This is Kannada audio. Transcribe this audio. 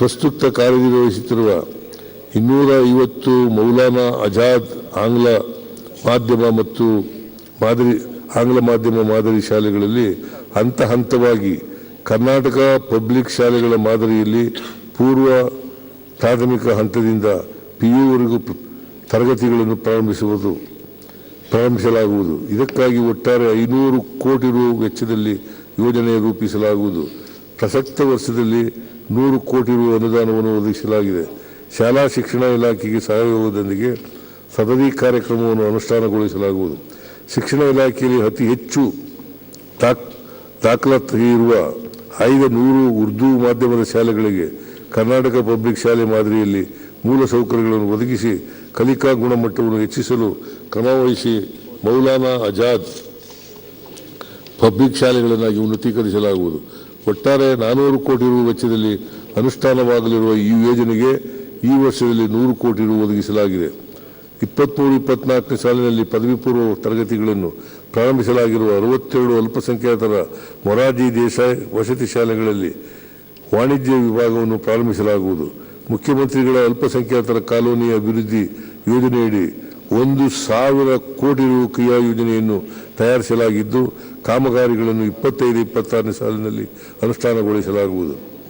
ಪ್ರಸ್ತುತ ಕಾರ್ಯನಿರ್ವಹಿಸುತ್ತಿರುವ ಇನ್ನೂರ ಐವತ್ತು ಮೌಲಾನಾ ಆಜಾದ್ ಆಂಗ್ಲ ಮಾಧ್ಯಮ ಮತ್ತು ಮಾದರಿ, ಆಂಗ್ಲ ಮಾಧ್ಯಮ ಮಾದರಿ ಶಾಲೆಗಳಲ್ಲಿ ಹಂತ ಹಂತವಾಗಿ ಕರ್ನಾಟಕ ಪಬ್ಲಿಕ್ ಶಾಲೆಗಳ ಮಾದರಿಯಲ್ಲಿ ಪೂರ್ವ ಪ್ರಾಥಮಿಕ ಹಂತದಿಂದ ಪಿ ಯುವರೆಗೂ ತರಗತಿಗಳನ್ನು ಪ್ರಾರಂಭಿಸುವುದು, ಪ್ರಾರಂಭಿಸಲಾಗುವುದು. ಇದಕ್ಕಾಗಿ ಒಟ್ಟಾರೆ ಐನೂರು ಕೋಟಿ ರು ವೆಚ್ಚದಲ್ಲಿ ಯೋಜನೆ ರೂಪಿಸಲಾಗುವುದು. ಪ್ರಸಕ್ತ ವರ್ಷದಲ್ಲಿ ನೂರು ಕೋಟಿ ರು ಅನುದಾನವನ್ನು ಒದಗಿಸಲಾಗಿದೆ. ಶಾಲಾ ಶಿಕ್ಷಣ ಇಲಾಖೆಗೆ ಸಹಯೋಗದೊಂದಿಗೆ ಸದರಿ ಕಾರ್ಯಕ್ರಮವನ್ನು ಅನುಷ್ಠಾನಗೊಳಿಸಲಾಗುವುದು. ಶಿಕ್ಷಣ ಇಲಾಖೆಯಲ್ಲಿ ಅತಿ ಹೆಚ್ಚು ತಾಕ್, ದಾಖಲಾತಿ ಇರುವ ಆಯ್ದ ನೂರು ಉರ್ದು ಮಾಧ್ಯಮದ ಶಾಲೆಗಳಿಗೆ ಕರ್ನಾಟಕ ಪಬ್ಲಿಕ್ ಶಾಲೆ ಮಾದರಿಯಲ್ಲಿ ಮೂಲ ಸೌಕರ್ಯಗಳನ್ನು ಒದಗಿಸಿ ಕಲಿಕಾ ಗುಣಮಟ್ಟವನ್ನು ಹೆಚ್ಚಿಸಲು ಕ್ರಮವಹಿಸಿ ಮೌಲಾನಾ ಆಜಾದ್ ಪಬ್ಲಿಕ್ ಶಾಲೆಗಳನ್ನಾಗಿ ಉನ್ನತೀಕರಿಸಲಾಗುವುದು. ಒಟ್ಟಾರೆ ನಾನೂರು ಕೋಟಿ ರು ವೆಚ್ಚದಲ್ಲಿ ಅನುಷ್ಠಾನವಾಗಲಿರುವ ಈ ಯೋಜನೆಗೆ ಈ ವರ್ಷದಲ್ಲಿ ನೂರು ಕೋಟಿ ರು ಒದಗಿಸಲಾಗಿದೆ. ಇಪ್ಪತ್ತ್ಮೂರು ಇಪ್ಪತ್ನಾಲ್ಕನೇ ಸಾಲಿನಲ್ಲಿ ಪದವಿ ಪೂರ್ವ ತರಗತಿಗಳನ್ನು ಪ್ರಾರಂಭಿಸಲಾಗಿರುವ ಅರವತ್ತೆರಡು ಅಲ್ಪಸಂಖ್ಯಾತರ ಮೊರಾರ್ಜಿ ದೇಸಾಯಿ ವಸತಿ ಶಾಲೆಗಳಲ್ಲಿ ವಾಣಿಜ್ಯ ವಿಭಾಗವನ್ನು ಪ್ರಾರಂಭಿಸಲಾಗುವುದು. ಮುಖ್ಯಮಂತ್ರಿಗಳ ಅಲ್ಪಸಂಖ್ಯಾತರ ಕಾಲೋನಿ ಅಭಿವೃದ್ಧಿ ಯೋಜನೆಯಡಿ ಒಂದು ಸಾವಿರ ಕೋಟಿ ರು ಕ್ರಿಯಾ ಯೋಜನೆಯನ್ನು ತಯಾರಿಸಲಾಗಿದ್ದು ಕಾಮಗಾರಿಗಳನ್ನು ಇಪ್ಪತ್ತೈದು ಇಪ್ಪತ್ತಾರನೇ ಸಾಲಿನಲ್ಲಿ ಅನುಷ್ಠಾನಗೊಳಿಸಲಾಗುವುದು.